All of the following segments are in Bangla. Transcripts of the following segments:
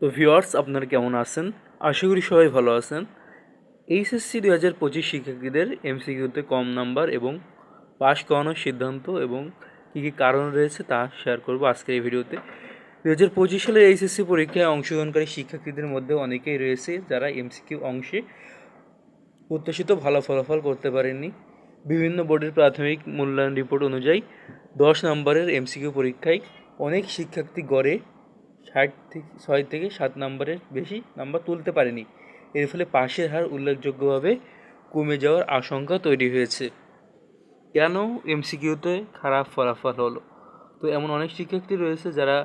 তো ভিউয়ার্স, আপনারা কেমন আছেন? আশা করি সবাই ভালো আছেন। এইচএসসি দু হাজার পঁচিশ শিক্ষার্থীদের এমসিকিউতে কম নাম্বার এবং পাশ করানোর সিদ্ধান্ত এবং কী কী কারণ রয়েছে তা শেয়ার করব আজকের এই ভিডিওতে। দু হাজার পঁচিশ সালের এইচএসসি পরীক্ষায় অংশগ্রহণকারী শিক্ষার্থীদের মধ্যে অনেকেই রয়েছে যারা এমসিকিউ অংশে প্রত্যাশিত ভালো ফলাফল করতে পারেননি। বিভিন্ন বোর্ডের প্রাথমিক মূল্যায়ন রিপোর্ট অনুযায়ী দশ নম্বরের এমসিকিউ পরীক্ষায় অনেক শিক্ষার্থী গড়ে ষাট থেকে ছয় থেকে সাত নম্বরের বেশি নাম্বার তুলতে পারেনি। এর ফলে পাশের হার উল্লেখযোগ্যভাবে কমে যাওয়ার আশঙ্কা তৈরি হয়েছে। কেন এমসিকিউতে খারাপ ফলাফল হলো? তো এমন অনেক শিক্ষার্থী রয়েছে যারা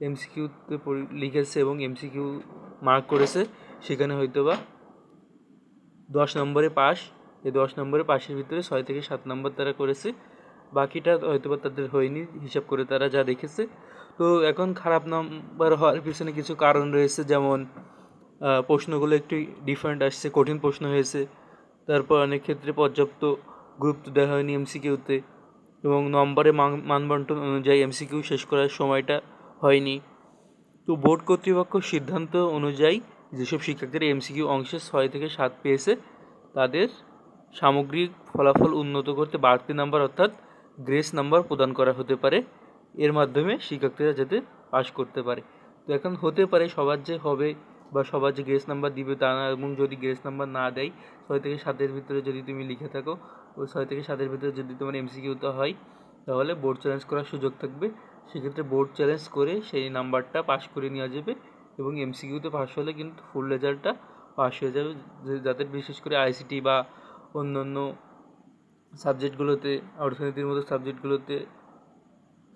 এমসিকিউতে লিখেছে এবং এমসিকিউ মার্ক করেছে। সেখানে হয়তো বা দশ নম্বরে পাস এই দশ নম্বরে পাশের ভিতরে ছয় থেকে সাত নম্বর তারা করেছে। বাকিটা হয়তো বা তাদের হয়নি, হিসাব করে তারা যা দেখেছে। তো এখন খারাপ নাম্বার হওয়ার পিছনে কিছু কারণ রয়েছে, যেমন প্রশ্নগুলো একটু ডিফারেন্ট আসছে, কঠিন প্রশ্ন হয়েছে। তারপর অনেক ক্ষেত্রে পর্যাপ্ত গুরুত্ব দেওয়া হয়নি এমসিকিউতে এবং নম্বরে মান, মানবন্টন অনুযায়ী এমসিকিউ শেষ করার সময়টা হয়নি। তো বোর্ড কর্তৃপক্ষ সিদ্ধান্ত অনুযায়ী যেসব শিক্ষার্থীরা এমসিকিউ অংশে ছয় থেকে সাত পেয়েছে, তাদের সামগ্রিক ফলাফল উন্নত করতে বাড়তি নাম্বার অর্থাৎ গ্রেস নাম্বার প্রদান করা হতে পারে। এর মাধ্যমে শিক্ষার্থীরা যাতে পাস করতে পারে। তো এখন হতে পারে সবার যে হবে বা সবার যে গ্রেস নাম্বার দিবে তা না, এবং যদি গ্রেস নাম্বার না দেয়, ছয় থেকে সাতের ভিতরে যদি তুমি লিখে থাকো ওই ছয় থেকে সাতের ভিতরে যদি তোমার এমসিকিউতে হয়, তাহলে বোর্ড চ্যালেঞ্জ করার সুযোগ থাকবে। সেক্ষেত্রে বোর্ড চ্যালেঞ্জ করে সেই নাম্বারটা পাস করে নেওয়া যাবে, এবং এমসিকিউতে পাস হলে কিন্তু ফুল রেজাল্টটা পাস হয়ে যাবে। যাদের বিশেষ করে আইসিটি বা অন্য সাবজেক্টগুলোতে অর্থনীতির মতো সাবজেক্টগুলোতে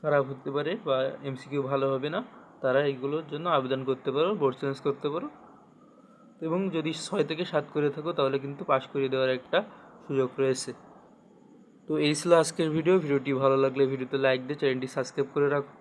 খারাপ হতে পারে বা এমসিকিউ ভালো হবে না, তারা এইগুলোর জন্য আবেদন করতে পারো বোর্ড চেঞ্জ করতে পারো। এবং যদি ছয় থেকে সাত করে থাকো, তাহলে কিন্তু পাশ করিয়ে দেওয়ার একটা সুযোগ রয়েছে। তো এই ছিল আজকের ভিডিও ভিডিওটি ভালো লাগলে ভিডিওতে লাইক দিয়ে চ্যানেলটি সাবস্ক্রাইব করে রাখো।